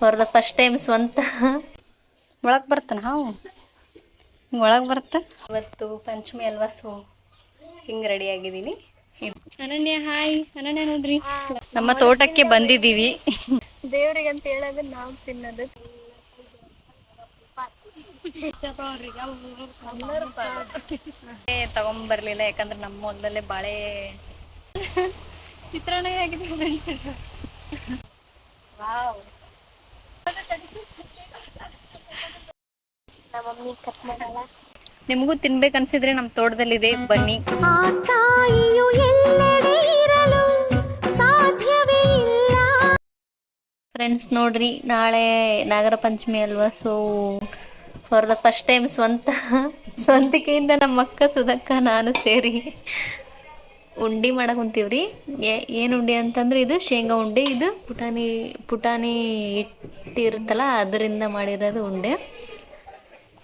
For the first time ಸ್ವಂತ. ಒಳಗೆ ಬರ್ತಾನ ಹಾವು? ಒಳಗೆ ಬರುತ್ತ ಇವತ್ತು ಪಂಚಮಿ ಅಲ್ವಾ ಸೋ ಹಿಂಗೆ ರೆಡಿ ಆಗಿದ್ದೀನಿ. ಅನನ್ಯ ಹಾಯ್. ಅನನ್ಯ ನೋಡ್ರಿ. ನಮ್ಮ ತೋಟಕ್ಕೆ ಬಂದಿದ್ದೀವಿ. ದೇವ್ರಿಗೆ ಅಂತ ಹೇಳೋದು ನಾವು ತಿನ್ನೋದು. ತಗೊಂಬರ್ಲಿಲ್ಲ ಯಾಕಂದ್ರೆ ನಮ್ಮ ಹೊಲದಲ್ಲೇ ಬಾಳೆ. ಚಿತ್ರಾನ್ನ ಆಗಿದೆ ಕಟ್ ಮಾಡಲ್ಲ. ನಿಮಗೂ ತಿನ್ಬೇಕು ಅನ್ಸಿದ್ರೆ ನಮ್ಮ ತೋಟದಲ್ಲಿದೆ ಬನ್ನಿ. ಆ ತಾಯಿಯು ಎಲ್ಲೆಡೆ ಇರಲು ಸಾಧ್ಯವೇ ಇಲ್ಲ. ಫ್ರೆಂಡ್ಸ್ ನೋಡ್ರಿ ನಾಳೆ ನಾಗರ ಪಂಚಮಿ ಅಲ್ವಾ so for the first time ಸ್ವಂತ ಸ್ವಂತಿಕೆಯಿಂದ ನಮ್ಮ ಅಕ್ಕ ಸುಧಕ್ಕ ನಾನು ಸೇರಿ ಉಂಡಿ ಮಾಡಕ್ಕೆ ಕುಂತೀವ್ರಿ ಏನು ಉಂಡಿ ಅಂತಂದ್ರೆ ಇದು ಶೇಂಗಾ ಉಂಡೆ, ಇದು ಪುಟಾಣಿ ಪುಟಾಣಿ ಇಟ್ಟಿರುತ್ತಲ್ಲ, ಅದರಿಂದ ಮಾಡಿರೋದು ಉಂಡೆ.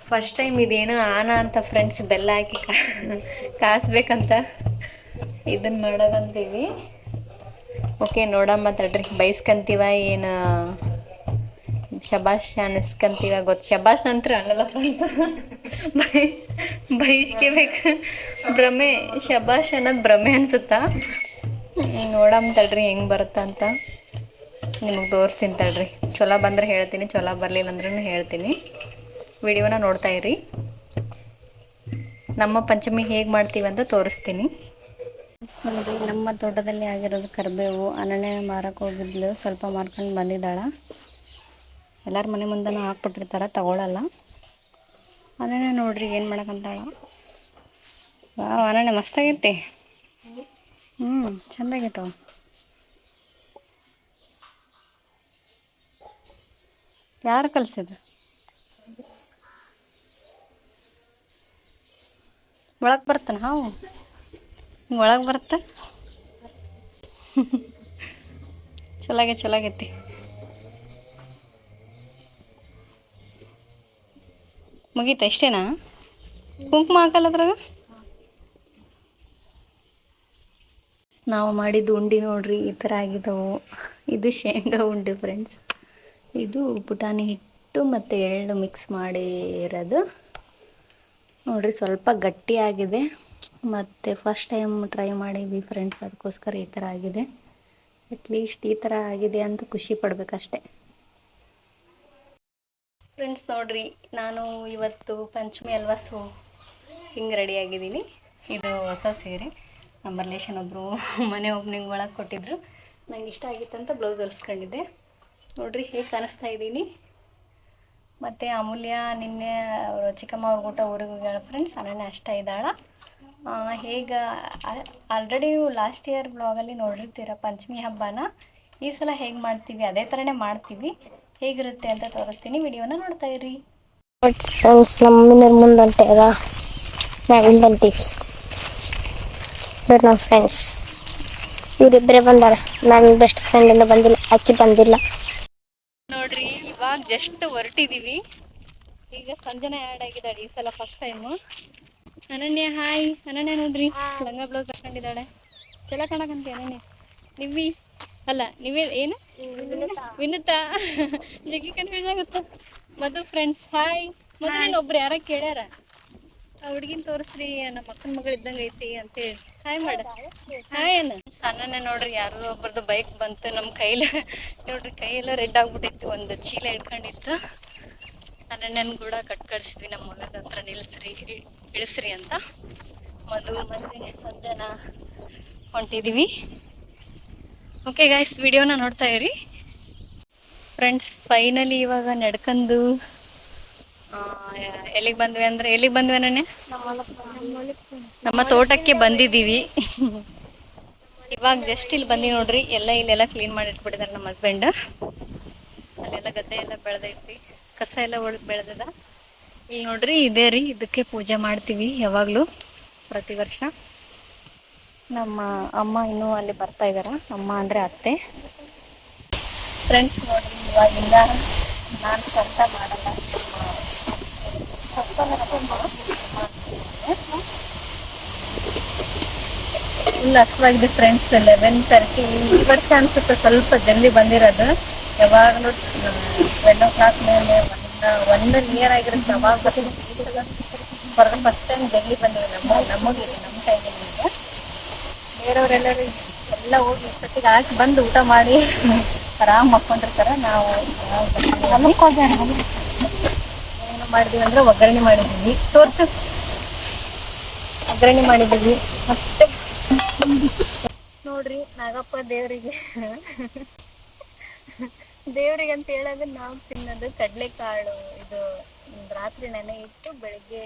ಫಸ್ಟ್ ಟೈಮ್ ಇದೇನು ಆನ ಅಂತ ಫ್ರೆಂಡ್ಸ್ ಬೆಲ್ಲ ಹಾಕಿ ಕಾಸ್ಬೇಕಂತ ಇದನ್ನ ಮಾಡೋದಂತೀವಿ. ಓಕೆ ನೋಡಮ್ಮ ತಡ್ರಿ, ಬೈಸ್ಕಂತೀವ, ಏನು? ಶಬಾಷ್ ಅನಿಸ್ಕಂತೀವ ಗೊತ್ತು ಶಬಾಷ್ ನಂತರ ಅನ್ನಲ್ಲ ಫ್ರೆಂಡ್ಸ್ ಬೈ ಬೇಕ ಭ್ರಮೆ, ಶಬಾಷ್ ಅನ್ನೋದು ಭ್ರಮೆ ಅನ್ಸುತ್ತಾ? ನೋಡಮ್ ತಳ್ರಿ ಬರುತ್ತ ಬರುತ್ತಾ ಅಂತ. ನಿಮಗೆ ತೋರಿಸ್ತೀನಿ ತಡ್ರಿ. ಚೊಲೋ ಬಂದ್ರೆ ಹೇಳ್ತೀನಿ, ಚೊಲೋ ಬರಲಿಲ್ಲ ಅಂದ್ರೂ ಹೇಳ್ತೀನಿ. ವಿಡಿಯೋನ ನೋಡ್ತಾ ಇರಿ. ನಮ್ಮ ಪಂಚಮಿ ಹೇಗೆ ಮಾಡ್ತೀವಿ ಅಂತ ತೋರಿಸ್ತೀನಿ. ನೋಡಿ ನಮ್ಮ ತೋಟದಲ್ಲಿ ಆಗಿರೋದು ಕರಿಬೇವು, ಅನನ್ಯ ಮಾರಕ್ಕೆ ಹೋಗಿದ್ಲು ಸ್ವಲ್ಪ ಮಾರ್ಕೊಂಡು ಬಂದಿದ್ದಾಳ. ಎಲ್ಲರ ಮನೆ ಮುಂದೆನೂ ಹಾಕ್ಬಿಟ್ಟಿರ್ತಾರೆ, ತಗೊಳಲ್ಲ. ಅನನ್ಯ ನೋಡ್ರಿ ಏನು ಮಾಡಕ್ಕಂತಾಳ ವಾವ್ ಅನನ್ಯ ಮಸ್ತಾಗೈತಿ ಹ್ಞೂ ಚಂದಾಗೈತವ ಯಾರು ಕಲ್ಸಿದ್ದು ಒಳಗೆ ಬರ್ತಾನ ಹಾವು ಒಳಗೆ ಬರ್ತ? ಚಲಾಗೆ ಚಲಾಗೈತಿ ಮುಗೀತ ಇಷ್ಟೇನಾ? ಕುಂಕುಮ ಹಾಕಲ್ಲ ಅದ್ರಾಗ? ನಾವು ಮಾಡಿದ್ದು ಉಂಡಿ ನೋಡ್ರಿ, ಈ ಥರ ಆಗಿದ್ದವು. ಇದು ಶೇಂಗಾ ಉಂಡೆ ಫ್ರೆಂಡ್ಸ್ ಇದು ಪುಟಾಣಿ ಹಿಟ್ಟು ಮತ್ತು ಎಳ್ಳು ಮಿಕ್ಸ್ ಮಾಡಿರೋದು. ನೋಡ್ರಿ ಸ್ವಲ್ಪ ಗಟ್ಟಿಯಾಗಿದೆ ಮತ್ತು ಫಸ್ಟ್ ಟೈಮ್ ಟ್ರೈ ಮಾಡಿದ್ವಿ ಫ್ರೆಂಡ್ಸ್ ಅದಕ್ಕೋಸ್ಕರ ಈ ಥರ ಆಗಿದೆ. ಅಟ್ಲೀಸ್ಟ್ ಈ ಥರ ಆಗಿದೆ ಅಂತ ಖುಷಿ ಪಡ್ಬೇಕಷ್ಟೆ. ಫ್ರೆಂಡ್ಸ್ ನೋಡ್ರಿ, ನಾನು ಇವತ್ತು ಪಂಚಮಿ ಅಲ್ವಾ ಸೊ ಹಿಂಗೆ ರೆಡಿ ಆಗಿದ್ದೀನಿ. ಇದು ಹೊಸ ಸೀರೆ. ನಮ್ಮ ರಿಲೇಷನ್ ಒಬ್ಬರು ಮನೆ ಓಪನಿಂಗ್ ಒಳಗೆ ಕೊಟ್ಟಿದ್ರು. ನಂಗೆ ಇಷ್ಟ ಆಗಿತ್ತಂತ ಬ್ಲೌಸ್ ಹೊಲಿಸ್ಕೊಂಡಿದ್ದೆ. ನೋಡ್ರಿ, ಹೇಗೆ ಕಾಣಿಸ್ತಾ ಇದ್ದೀನಿ. ಮತ್ತು ಅಮೂಲ್ಯ, ನಿನ್ನೆ ಅವರು ಚಿಕ್ಕಮ್ಮ ಅವ್ರ ಊಟ ಊರಿಗೆ ಹೋಗ್ಯಾಳ ಫ್ರೆಂಡ್ಸ್ ಅನನ್ಯ ಅಷ್ಟ ಇದ್ದಾಳ. ಹೇಗೆ ಆಲ್ರೆಡಿ ನೀವು ಲಾಸ್ಟ್ ಇಯರ್ ಬ್ಲಾಗಲ್ಲಿ ನೋಡಿರ್ತೀರ ಪಂಚಮಿ ಹಬ್ಬನ? ಈ ಸಲ ಹೇಗೆ ಮಾಡ್ತೀವಿ? ಅದೇ ಥರನೇ ಮಾಡ್ತೀವಿ. ಹೇಗಿರುತ್ತೆ ಅಂತ ತೋರಿಸ್ತೀನಿ. ವಿಡಿಯೋನ ನೋಡ್ತಾ ಇರಿ. ಫ್ರೆಂಡ್ಸ್ ನಮ್ಮ ಮುಂದಂಟೆ ಮುಂದೆ ಹೊಂಟ್ಯಾರ ನಾವು ಇಲ್ಲಿ ಹೊಂಟೀವಿ ಇವ್ರು ನಮ್ಮ ಫ್ರೆಂಡ್ಸ್ ಇವರಿಬ್ಬರೇ ಬಂದಾರ. ನನ್ನ ಬೆಸ್ಟ್ ಫ್ರೆಂಡ್ ಇಂದ ಬಂದಿಲ್ಲ ಅಕ್ಕಿ ಬಂದಿಲ್ಲ. ನೋಡ್ರಿ ಇವಾಗ ಜಸ್ಟ್ ಹೊರಟಿದೀವಿ. ಈಗ ಸಂಜನೆ ಆ್ಯಡ್ ಆಗಿದ್ದಾಳೆ ಈ ಸಲ first time Ananya hi Ananya ನೋಡ್ರಿ ಲಂಗ ಬ್ಲೌಸ್ ಹಾಕೊಂಡಿದ್ದಾಳೆ. ಚಲ ಕಾಣಕಂತಿ ಅನನ್ಯ. ನಿವಿ ಅಲ್ಲ ನೀವೇ ಏನು? ವಿನುತಾ. ಜಗ್ಗಿ ಕನ್ಫ್ಯೂಸ್ ಆಗುತ್ತೆ? ಮಧು ಫ್ರೆಂಡ್ಸ್ ಹಾಯ್ ಮೊದಲು ಒಬ್ರು ಯಾರ ಕೇಳ್ಯಾರ? ಆ ಹುಡ್ಗಿನ್ ತೋರಿಸ್ರಿ ನಮ್ಮ ಅಕ್ಕನ ಮಗಳು ಇದ್ದಂಗ ಐತಿ ಅಂತೇಳಿ. ಹಾಯ್ ಮಾಡ ಹಾಯ್ ಅನ್ನ ಸಣ್ಣನೆ ನೋಡ್ರಿ ಯಾರೋ ಒಬ್ರದ್ದು ಬೈಕ್ ಬಂತು. ನಮ್ಮ ಕೈಲ ನೋಡ್ರಿ ಕೈಯೆಲ್ಲ ರೆಡ್ ಆಗ್ಬಿಟ್ಟಿತ್ತು. ಒಂದು ಚೀಲ ಹಿಡ್ಕೊಂಡಿತ್ತು ಅನನ್ಯನ್ ಕೂಡ ಕಟ್ ಕಳ್ಸಿದ್ವಿ. ನಮ್ಮ ಹೊಲದ ಹತ್ರ ನಿಲ್ಸ್ರಿ ಇಳಿಸ್ರಿ ಅಂತ. ಮಧು ಮತ್ತೆ ಸಂಜನಾ ಹೊಂಟಿದೀವಿ. ಓಕೆ ಗಾಯ್ಸ್ ವಿಡಿಯೋನ ನೋಡ್ತಾ ಇರಿ. ಫ್ರೆಂಡ್ಸ್ ಫೈನಲಿ ಇವಾಗ ನಡ್ಕೊಂಡು ಎಲ್ಲಿಗೆ ಬಂದ್ವಿ ಅಂದ್ರೆ, ಎಲ್ಲಿಗೆ ಬಂದ್ವಿ ನಾನೆ ನಮ್ಮ ತೋಟಕ್ಕೆ ಬಂದಿದ್ದೀವಿ. ಇವಾಗ ಜಸ್ಟ್ ಇಲ್ಲಿ ಬಂದಿ ನೋಡ್ರಿ, ಎಲ್ಲ ಇಲ್ಲೆಲ್ಲ ಕ್ಲೀನ್ ಮಾಡಿ ಇಟ್ಬಿಟ್ಟಿದ್ದಾರೆ ನಮ್ಮ ಹಸ್ಬೆಂಡ್ ಅಲ್ಲೆಲ್ಲ ಗದ್ದೆ ಎಲ್ಲ ಬೆಳೆದೈತಿ, ಕಸ ಎಲ್ಲ ಒಳಗೆ ಬೆಳೆದದ. ಇಲ್ಲಿ ನೋಡ್ರಿ, ಇದೇ ರೀ, ಇದಕ್ಕೆ ಪೂಜೆ ಮಾಡ್ತೀವಿ ಯಾವಾಗ್ಲೂ ಪ್ರತಿ ವರ್ಷ. ನಮ್ಮ ಅಮ್ಮ ಇನ್ನೂ ಅಲ್ಲಿ ಬರ್ತಾ ಇದಾರ. ಅಮ್ಮ ಅಂದ್ರೆ ಅತ್ತೆ. ಫ್ರೆಂಡ್ಸ್ ನೋಡಿ, ಇವಾಗಿಂದ ನಾನು ಸ್ವಂತ ಮಾಡಲ್ಲ. ಫುಲ್ ಹಸುವಾಗಿದೆ ಫ್ರೆಂಡ್ಸ್ ಲೆವೆನ್ ತರ್ಟಿ ಈ ವರ್ಷ ಅನ್ಸುತ್ತೆ ಸ್ವಲ್ಪ ಜಲ್ದಿ ಬಂದಿರೋದು. ಯಾವಾಗಲೂ ಟ್ವೆಲ್ ಓ ಕ್ಲಾಕ್ ಮೇಲೆ ಒಂದ್ ಒನ್ ನಿಯರ್ ಆಗಿರುತ್ತೆ. ಅವಾಗ ಹೊರಗೆ ಫಸ್ಟ್ ಟೈಮ್ ಜಲ್ದಿ ಬಂದಿರೋದು. ನಮ್ಮ ನಮಗೆ ನಮ್ಮ ಟೈಮಿಗೆ ಬೇರೆಯವರೆಲ್ಲರೂ ಎಲ್ಲ ಹೋಗಿ ಇಷ್ಟೊತ್ತಿಗೆ ಹಾಕಿ ಬಂದು ಊಟ ಮಾಡಿ ಆರಾಮ್ ಮಕ್ಕೊಂಡಿರ್ತಾರ. ನಾವು ಏನು ಮಾಡಿದ್ವಿ ಅಂದ್ರೆ ಒಗ್ಗರಣೆ ಮಾಡಿದೀವಿ. ತೋರ್ಸು. ಒಗ್ಗರಣೆ ಮಾಡಿದೀವಿ. ಮತ್ತೆ ನೋಡ್ರಿ ನಾಗಪ್ಪ ದೇವರಿಗೆ. ದೇವ್ರಿಗೆ ಅಂತ ಹೇಳೋದು ನಾವು ತಿನ್ನೋದು ಕಡಲೆಕಾಳು. ಇದು ರಾತ್ರಿ ನೆನೆ ಇಟ್ಟು ಬೆಳಿಗ್ಗೆ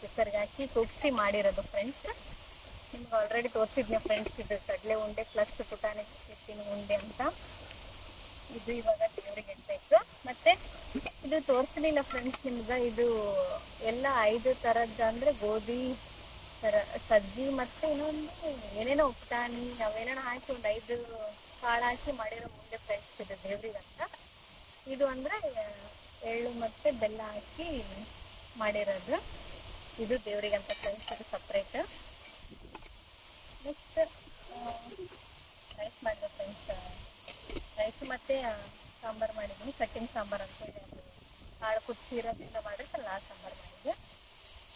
ಕುಕ್ಕರ್ಗೆ ಹಾಕಿ ಕುಗ್ಸಿ ಮಾಡಿರೋದು ಫ್ರೆಂಡ್ಸ್ ನಿಮ್ಗೆ ಆಲ್ರೆಡಿ ತೋರಿಸಿದ್ನಿ ಫ್ರೆಂಡ್ಸ್ ಇದು ಕಡಲೆ ಉಂಡೆ ಪ್ಲಸ್ ಪುಟಾಣಿ ಹಿಟ್ಟಿನ ಉಂಡೆ ಅಂತ. ಇದು ಇವಾಗ ದೇವ್ರಿಗೆ ಇಡ್ಬೇಕು ಮತ್ತೆ ಇದು ತೋರಿಸಲಿಲ್ಲ ಫ್ರೆಂಡ್ಸ್ ನಿಮ್ಗೆ, ಇದು ಎಲ್ಲ ಐದು ತರದ್ದು ಅಂದ್ರೆ ಗೋಧಿ, ತರ ಸಜ್ಜಿ ಮತ್ತೆ ಇನ್ನೊಂದು ಏನೇನೋ ಉಪ್ಟಾಣಿ ಅವೇನೇನೋ ಹಾಕಿ ಒಂದು ಐದು ಕಾಳು ಹಾಕಿ ಮಾಡಿರೋ ಮುಂದೆ ಫ್ರೆಂಡ್ಸ್ ಇದು ದೇವ್ರಿಗಂತ ಇದು ಅಂದ್ರೆ ಎಳ್ಳು ಮತ್ತೆ ಬೆಲ್ಲ ಹಾಕಿ ಮಾಡಿರೋದು. ಇದು ದೇವ್ರಿಗಂತ ಫ್ರೆಂಡ್ಸ್ ಇದು ಸಪ್ರೇಟ್ ನೆಕ್ಸ್ಟ್ ರೈಸ್ ಮಾಡಿದೆ ಫ್ರೆಂಡ್ಸ್ ರೈಸ್ ಮತ್ತೆ ಸಾಂಬಾರ್ ಮಾಡಿದ್ದೀನಿ. ಕಟ್ಟಿಂಗ್ ಸಾಂಬಾರ್ ಅಂತ ಹೇಳಿ ಅದು ಕಾಳು ಕುದಿಸಿರೋದ್ರಿಂದ ಮಾಡಿರ್ತಾರಲ್ಲ ಆ ಸಾಂಬಾರ್ ಮಾಡಿದ್ದೆ.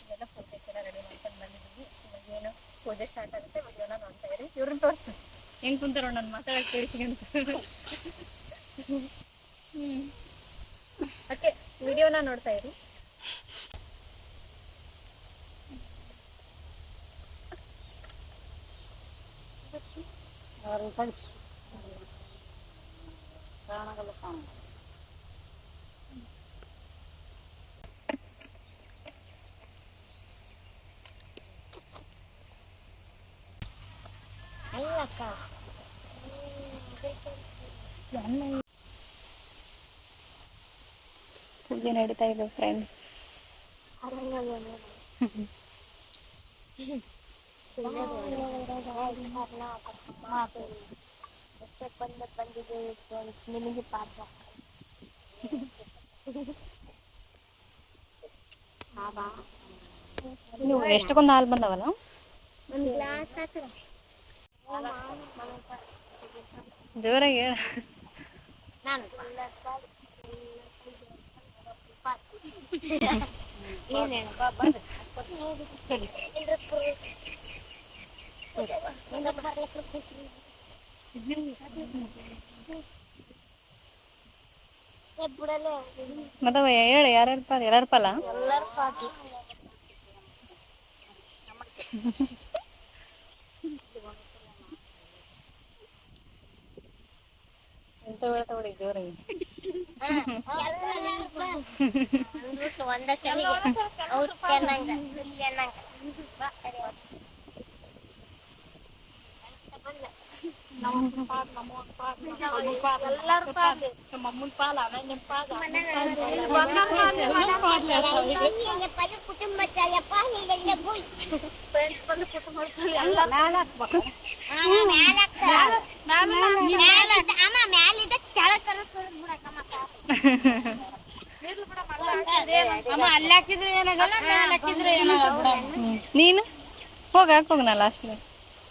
ಇದೆಲ್ಲ ಪೂಜೆಗೆಲ್ಲ ರೆಡಿ ಮಾಡ್ಕೊಂಡು ಬಂದಿದ್ದೀನಿ ಇವಾಗ ಏನು ಪೂಜೆ ಸ್ಟಾರ್ಟ್ ಆಗುತ್ತೆ ವಿಡಿಯೋನ ನೋಡ್ತಾ ಇರಿ. ಇವ್ರನ್ನ ತೋರಿಸು. ಹೆಂಗ್ ಕುಂತಾರೋ ನಾನು ಮಾತಾಡಕ್ಕೆ ಕೇಳಿಸ್ಕೊಂತ ಹ್ಮ್. ಓಕೆ ವಿಡಿಯೋನ ನೋಡ್ತಾ ಇರಿ. ಪೂಜೆ ನಡೀತಾ ಇದೆ ಫ್ರೆಂಡ್ಸ್ ಎಷ್ಟೇ ಬಂದ ಬಂದಿದೆ ನಿಮಗೆ ಪಾಠ ನೀವು ಎಷ್ಟಕ್ಕೊಂದು ಹಾಲು ಬಂದವಲ್ಲ? ಜೋರಾಗಿ ಹೇಳ. ನಾನು. ಏನೇನು ಮತ್ತವ ಹೇಳಿ ಯಾರ್ಯಾರ ಪಾಲ ಎಲ್ಲಾರ ಪಾಲ ಎಲ್ಲರ ಪಾಟಿ ಎಂತ ಹೇಳ್ತಾ ಬಿಡಿ ಜೋರಾಗಿ ಒಂದ ಸಲಿಗೆ ಅವ್ರು ಚೆನ್ನಾಗ ಚೆನ್ನಾಗ ಎಲ್ಲರ ಪಾಲು ಕುಟುಂಬ ಮ್ಯಾಲಿದ್ದ ಕೆಳಗ್ ಕನಸ್ಬಿಡ್ ಬಿಡಕ್ಕಮ್ಮ ನೀನು? ಹೋಗ ಹಾಕೋಗ ಏನಾಗಲ್ಲ ನೀನು ಹೋಗಾಕ ಭಕ್ತಿ ನಮ್ಮ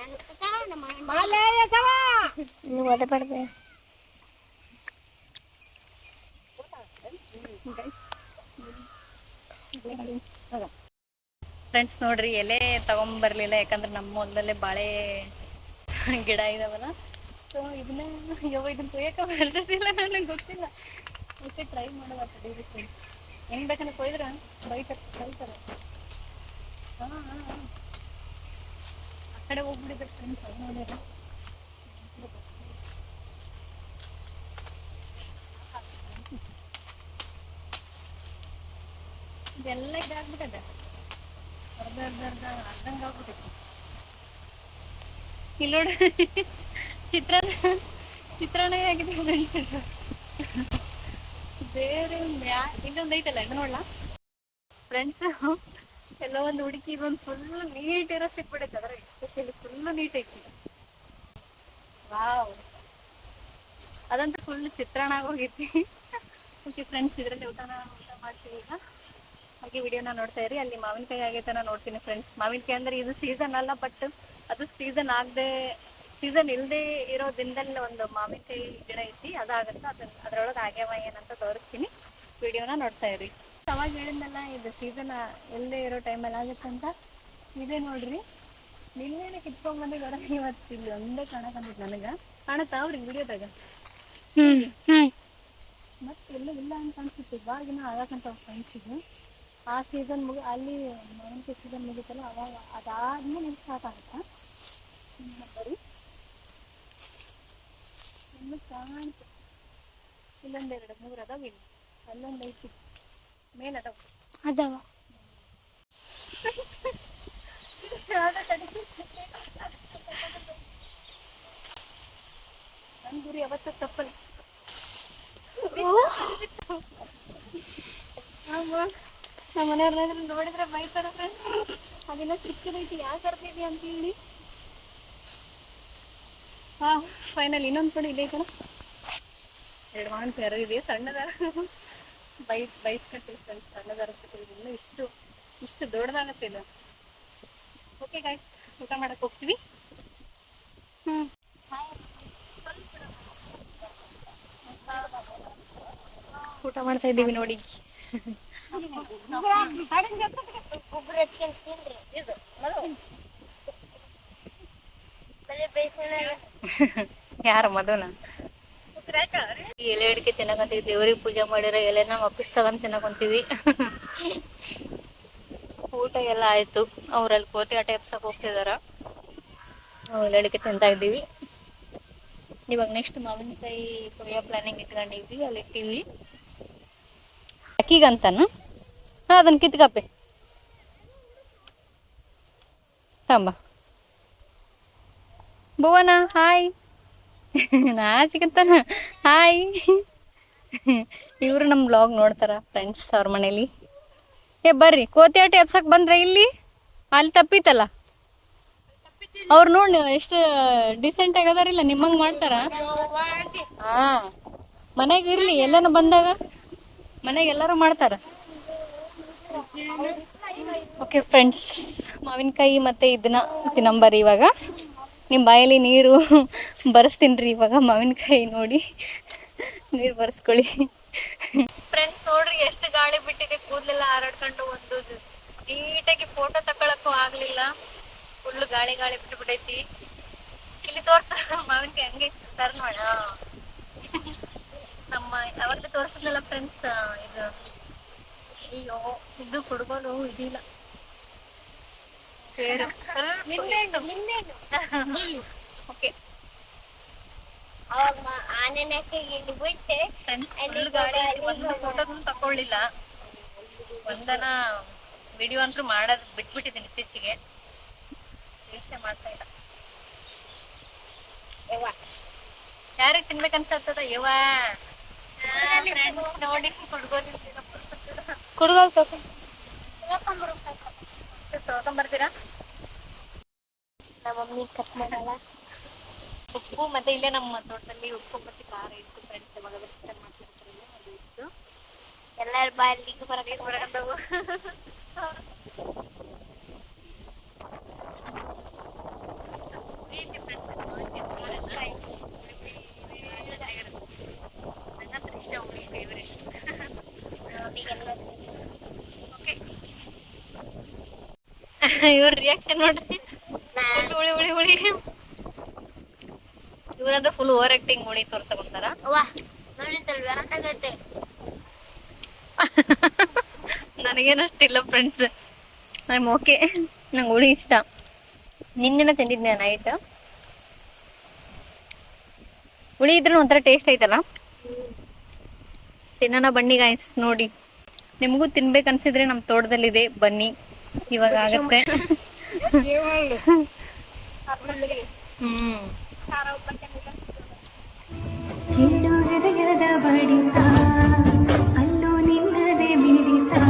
ನನ್ನ ನಮ್ಮ ನೀವು ಓದಬಾರ್ದು ಫ್ರೆಂಡ್ಸ್ ನೋಡ್ರಿ, ಎಲೆ ತಗೊಂಬರ್ಲಿಲ್ಲ, ಯಾಕಂದ್ರೆ ನಮ್ಮ ಹೊಲದಲ್ಲೇ ಬಾಳೆ ಗಿಡ ಇದಾವಲ್ಲ? ಸೊ ಇದನ್ನ ಯಾವ ಇದನ್ನ ಕೊಯ್ಯಕ ಬರ್ತದಿಲ್ಲ ನನಗೆ ಗೊತ್ತಿಲ್ಲ. ಮತ್ತೆ ಟ್ರೈ ಮಾಡೋದ ಹೆಂಗ್ ಬೇಕಂದ್ರೆ ಕೊಯ್ದ್ರ? ಬೈತಾರ ಬೈತಾರ. ಹಾ. ಆ ಕಡೆ ಹೋಗ್ಬಿಡಿದ್ರೆ ಫ್ರೆಂಡ್ಸ್ ನೋಡಿರ ಇದೆಲ್ಲ ಇದಾಗ್ಬಿಟ್ಟದೆ. ಅರ್ಧ ಅರ್ಧ ಅರ್ಧ, ಅರ್ಧಂಗೆ ಆಗ್ಬಿಟ್ಟೈತಿ ಇಲ್ಲಿ ನೋಡು. ಚಿತ್ರಾನ್ನ ಚಿತ್ರಾನ್ನ ಹೇಗಿದೆ ಬೇರೆ ಮ್ಯಾ ಇಲ್ಲೊಂದು ಐತಲ್ಲ ಇದು ನೋಡ್ಲಾ? ಫ್ರೆಂಡ್ಸ್ ಎಲ್ಲ ಒಂದು ಹುಡುಕಿ ಒಂದ್ ಫುಲ್ ನೀಟ್ ಇರೋ ಸಿಕ್ಬಿಡೈತೆ ಅದ್ರ ಎಸ್ಪೆಷಲಿ ಫುಲ್ ನೀಟ್ ಐತಿ. ವಾವ್ ಅದಂತೂ ಫುಲ್ ಚಿತ್ರಾನ್ನ ಆಗೋಗೈತಿ. ಓಕೆ ಫ್ರೆಂಡ್ಸ್ ಇದರಲ್ಲಿ ಊಟನ, ಊಟ ಮಾಡ್ತೀವಿ ಈಗ. ಹಾಗೆ ವಿಡಿಯೋನ ನೋಡ್ತಾ ಇರಿ. ಅಲ್ಲಿ ಮಾವಿನಕಾಯಿ ಆಗೈತೆ ನೋಡ್ತೀನಿ ಫ್ರೆಂಡ್ಸ್ ಮಾವಿನಕಾಯಿ ಅಂದ್ರೆ ಇದು ಸೀಸನ್ ಅಲ್ಲ ಬಟ್ ಅದು ಸೀಸನ್ ಆಗದೆ ಸೀಸನ್ ಇಲ್ಲದೆ ಇರೋ ದಿನದಲ್ಲಿ ಒಂದು ಮಾವಿನಕಾಯಿ ಗಿಡ ಐತಿ ಅದಾಗುತ್ತೆ ಅದನ್ನ ಅದ್ರೊಳಗೆ ಆಗ್ಯಾವ ಏನಂತ ತೋರಿಸ್ತೀನಿ. ವಿಡಿಯೋನ ನೋಡ್ತಾ ಇರಿ. ಅವಾಗ ಹೇಳಿದ್ನಲ್ಲ ಇದು ಸೀಸನ್ ಇಲ್ಲದೆ ಇರೋ ಟೈಮಲ್ಲಿ ಆಗುತ್ತೆ ಅಂತ. ಇದೆ ನೋಡ್ರಿ. ನಿನ್ನೇನೆ ಬರ ಇವತ್ತು ಇಲ್ಲಿ ಒಂದೇ ಕಾಣಕಂತಿತ್ತು ನನಗ. ಕಾಣತ್ತಾ ಅವ್ರಿಗೆ ವಿಡಿಯೋದಾಗ? ಮತ್ತೆ ಎಲ್ಲೂ ಇಲ್ಲ ಅಂತ ಅನ್ಸುತ್ತೆ. ಇವಾಗಿನ ಆಗಕ್ಕಂತ ಇದು. ಆ ಸೀಸನ್ ಮುಗಿ ಅಲ್ಲಿ ಮಾವಿನಕಾಯಿ ಸೀಸನ್ ಮುಗಿತಲ್ಲ ಅವಾಗ ಅದಾದ್ಮೇಲೆ ಸ್ಟಾರ್ಟ್ ಆಗುತ್ತಾ? ಬರೀ ಇನ್ನು ಕಾಣ್ತು ಇಲ್ಲೊಂದೆರಡು ಮೂರು ಅದಾವ ಇಲ್ಲಿ. ಅಲ್ಲೊಂದು ಐತಿ. ಮೇಲೆ ಅದಾವ. ಅದಾವ. ನನ್ ಗುರಿ ಅವತ್ತ ತಪ್ಪಲ್ಲ. ನಮ್ಮ ಮನೆಯವ್ರನ್ನಾದ್ರೂ ನೋಡಿದ್ರೆ ಬೈತಾರ ಫ್ರೆಂಡ್ಸ್ ಅದಿನ್ನ ಚಿಕ್ಕದೈತಿ ಯಾಕೆ ಕರ್ತಿದ್ಯಾ ಅಂತ ಹೇಳಿ ಹಾ ಫೈನಲ್ ಇನ್ನೊಂದು ಕಡೆ ಇದೆ ಕಣ ಎರಡು ಮಾವಿನ ಇದೆ ಸಣ್ಣದಾರ ಬೈಸ್ ಬೈಸ್ಕಟ್ಟಿವಿ ಫ್ರೆಂಡ್ಸ್ ಸಣ್ಣದಾರ ಇನ್ನೂ ಇಷ್ಟು ಇಷ್ಟು ದೊಡ್ಡದಾಗತ್ತೆ ಇದು ಓಕೆ ಗಾಯ್ಸ್ ಊಟ ಮಾಡಕ್ ಹೋಗ್ತೀವಿ ಹ್ಮ್ ಊಟ ಮಾಡ್ತಾ ಇದ್ದೀವಿ ನೋಡಿ ಯಾರ ಮಧುನಾ ಈ ಎಲೆ ಅಡಿಕೆ ತಿನ್ನಕಂತೀವಿ ದೇವ್ರಿಗೆ ಪೂಜೆ ಮಾಡಿರೋ ಎಲೆನ ವಾಪಸ್ ತಗೊಂಡ್ ತಿನ್ನಕೊಂತೀವಿ. ಊಟ ಎಲ್ಲ ಆಯ್ತು ಅವ್ರಲ್ಲಿ ಕೋತಿ ಆಟ ಎಪ್ಸಕ್ ಹೋಗ್ತಿದಾರ. ನಾವು ಎಲೆ ಅಡಿಕೆ ತಿಂತಾ ಇದ್ದೀವಿ. ಇವಾಗ ನೆಕ್ಸ್ಟ್ ಮಾವಿನಕಾಯಿ ಕೊಯ್ಯೋ ಪ್ಲಾನಿಂಗ್ ಇಟ್ಕೊಂಡಿದ್ವಿ ಅಲ್ಲಿ ಇಟ್ಟಿವಿ. ಅಕ್ಕಿಗಂತಾನು? ಹಾ ಅದನ್ನ ಕಿತ್ಕಪ್ಪೆ. ಕಂಬ ಭುವನ, ಹಾಯ್. ನಾಚಿಕಂತಾನ ಹಾಯ್. ಇವರು ನಮ್ಮ ಬ್ಲಾಗ್ ನೋಡ್ತಾರ ಫ್ರೆಂಡ್ಸ್ ಅವ್ರ ಮನೇಲಿ. ಏ, ಬರ್ರಿ. ಕೋತಿ ಆಟ ಎಬ್ಸಕ್ ಬಂದ್ರ ಇಲ್ಲಿ? ಅಲ್ಲಿ ತಪ್ಪಿತಲ್ಲ? ಅವ್ರು ನೋಡಿ ಎಷ್ಟು ಡಿಸೆಂಟ್ ಆಗಿ ಅದಾರಿಲ್ಲ ನಿಮ್ಮಂಗ್ ಮಾಡ್ತಾರ? ಹಾ. ಮನೆಗ್ ಇರ್ಲಿ, ಎಲ್ಲಾನು ಬಂದಾಗ. ಮನೆಗೆ ಎಲ್ಲಾರು ಮಾಡ್ತಾರ? ಓಕೆ ಫ್ರೆಂಡ್ಸ್ ಮಾವಿನಕಾಯಿ ಮತ್ತೆ ಇದನ್ನ ತಿನ್ನಂಬರಿ ಇವಾಗ. ನಿಮ್ ಬಾಯಲ್ಲಿ ನೀರು ಬರ್ಸ್ತೀನ್ರಿ ಇವಾಗ ಮಾವಿನಕಾಯಿ ನೋಡಿ. ನೀರು ಬರೆಸ್ಕೊಳ್ಳಿ. ಫ್ರೆಂಡ್ಸ್ ನೋಡ್ರಿ, ಎಷ್ಟು ಗಾಳಿ ಬಿಟ್ಟಿದೆ. ಕೂದಲೆಲ್ಲ ಹಾರಾಡ್ಕೊಂಡು ಒಂದು ನೀಟಾಗಿ ಫೋಟೋ ತಕೊಳಕ್ಕೂ ಆಗ್ಲಿಲ್ಲ. ಫುಲ್ ಗಾಳಿ ಗಾಳಿ ಬಿಟ್ಬಿಟ್ಟೈತಿ ಇಲ್ಲಿ ತೋರ್ಸ, ಮಾವಿನಕಾಯಿ ಹಂಗೆ ತರ್ ನಮ್ಮ ಅವ್ರಿಗೆ ತೋರ್ಸಿದ್ನಲ್ಲ ಫ್ರೆಂಡ್ಸ್ ಇದು, ಅಯ್ಯೋ, ಇದು ಕುಡಗೋನು ಇದಿಲ್ಲ. ಸೇರು ಓಕೆ ಅವಾಗ ಇಲ್ಲಿ ಬಿಟ್ಟೆ ಗಾಳಿ. ಒಂದು ಫೋಟೋನು ತಕೊಳ್ಳಿಲ್ಲ ಒಂದನ ವಿಡಿಯೋ ಅಂತೂ ಮಾಡೋದು ಬಿಟ್ಬಿಟ್ಟಿದ್ದೀನಿ ಇತ್ತೀಚೆಗೆ ಯೋಚನೆ ಮಾಡ್ತಾ ಇಲ್ಲ ಯವ್ವ. ಯಾರಿಗೆ ತಿನ್ಬೇಕನ್ಸತ್ತದ ಯವ್ವ ನೋಡಿ ಕುಡ್ಗೋಲಿ ಕುಡ್ಗೋಲ್ ತೊಳ್ಕೊಂಬರ್ತೀರಾ ನಮ್ಮ ಮಮ್ಮಿ ಕಟ್ ಮಾಡಲ್ಲ. ಉಪ್ಪು ಮತ್ತೆ ಇಲ್ಲೇ ನಮ್ಮ ತೋಟದಲ್ಲಿ ಉಪ್ಪು ಮತ್ತೆ ಖಾರ ಇತ್ತು ಫ್ರೆಂಡ್ಸ್ ಇವಾಗ ಚಿಕನ್ ಮಾಡ್ತಿರ್ತಾರೆ ಅದು ಇತ್ತು. ಎಲ್ಲಾರ ಬಾಯಿಗೆ ಬರಕ್ಕೆ ಏನ್ ಬರಕಂತಾವು ಪ್ರೀತಿ friends ಇದು ಮಾವಿನ್ಕಾಯಿ ಸಾರೆಲ್ಲ. ನನ್ನತ್ರ ಇಷ್ಟ ಹುಳಿ favorite. Okay. ಇವ್ರ ರಿಯಾಕ್ಷನ್ ನೋಡ್ರಿ. ಹುಳಿ ಹುಳಿ ಹುಳಿ ಇವ್ರಂದ್ರೆ ಫುಲ್ ಓವರ್ ಆಕ್ಟಿಂಗ್ ಹುಳಿ ತೋರ್ಸಕೊಂತಾರ. ನನಗೇನಷ್ಟಿಲ್ಲ ಫ್ರೆಂಡ್ಸ್ ನಮ್ ಓಕೆ ನಂಗೆ ಹುಳಿ ಇಷ್ಟ. ನಿನ್ನೆನ ತಿಂದಿದ್ದೆ ನೈಟ್ ಹುಳಿ ಇದ್ರೆ ಒಂಥರ ಟೇಸ್ಟ್ ಐತಲ್ಲ? ತಿನ್ನೋಣ ಬನ್ನಿ ಗಾಯ್ಸ್ ನೋಡಿ. ನಿಮಗೂ ತಿನ್ಬೇಕು ಅನ್ಸಿದ್ರೆ ನಮ್ಮ ತೋಟದಲ್ಲಿದೆ ಬನ್ನಿ. ಇವಾಗ ಆಗತ್ತೆ. ಹ್ಮ್. ಹೃದಯದ ಬಡಿತ ಅಲ್ಲೂ ನಿನ್ನದೆ ಬಿಡಿತಾ